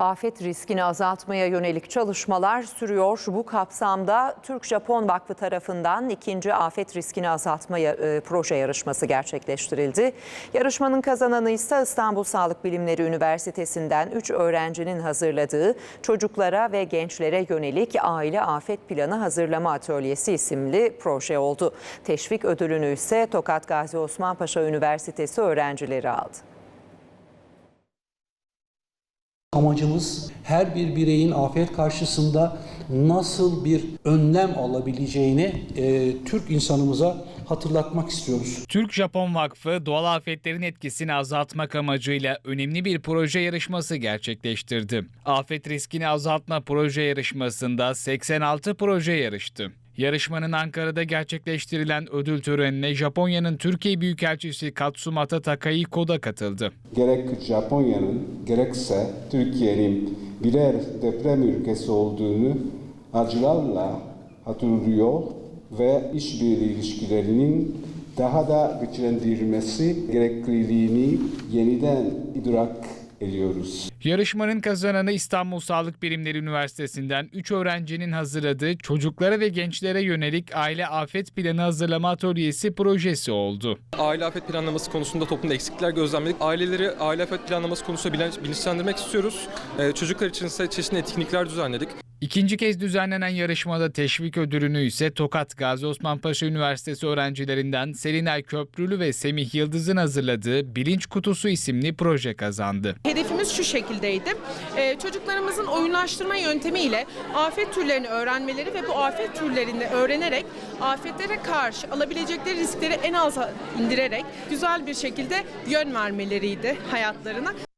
Afet riskini azaltmaya yönelik çalışmalar sürüyor. Bu kapsamda Türk-Japon Vakfı tarafından ikinci afet riskini azaltmaya e, proje yarışması gerçekleştirildi. Yarışmanın kazananı ise İstanbul Sağlık Bilimleri Üniversitesi'nden 3 öğrencinin hazırladığı çocuklara ve gençlere yönelik aile afet planı hazırlama atölyesi isimli proje oldu. Teşvik ödülünü ise Tokat Gazi Osman Paşa Üniversitesi öğrencileri aldı. Amacımız her bir bireyin afet karşısında nasıl bir önlem alabileceğini e, Türk insanımıza hatırlatmak istiyoruz. Türk-Japon Vakfı doğal afetlerin etkisini azaltmak amacıyla önemli bir proje yarışması gerçekleştirdi. Afet riskini azaltma proje yarışmasında 86 proje yarıştı. Yarışmanın Ankara'da gerçekleştirilen ödül törenine Japonya'nın Türkiye Büyükelçisi Katsumata Takahiko da katıldı. gerek Japonya'nın gerekse Türkiye'nin birer deprem ülkesi olduğunu acılarla hatırlıyor ve işbirliği ilişkilerinin daha da güçlendirilmesi gerekliliğini yeniden idrak ediyoruz. Yarışmanın kazananı İstanbul Sağlık Bilimleri Üniversitesi'nden 3 öğrencinin hazırladığı çocuklara ve gençlere yönelik aile afet planı hazırlama atölyesi projesi oldu. Aile afet planlaması konusunda toplumda eksiklikler gözlemledik. Aileleri aile afet planlaması konusunda bilinç- bilinçlendirmek istiyoruz. Ee, çocuklar için ise çeşitli etkinlikler düzenledik. İkinci kez düzenlenen yarışmada teşvik ödülünü ise Tokat Gazi Osman Paşa Üniversitesi öğrencilerinden Selinay Köprülü ve Semih Yıldız'ın hazırladığı Bilinç Kutusu isimli proje kazandı. Hedefimiz şu şekildeydi. Ee, çocuklarımızın oyunlaştırma yöntemiyle afet türlerini öğrenmeleri ve bu afet türlerini öğrenerek afetlere karşı alabilecekleri riskleri en aza indirerek güzel bir şekilde yön vermeleriydi hayatlarına.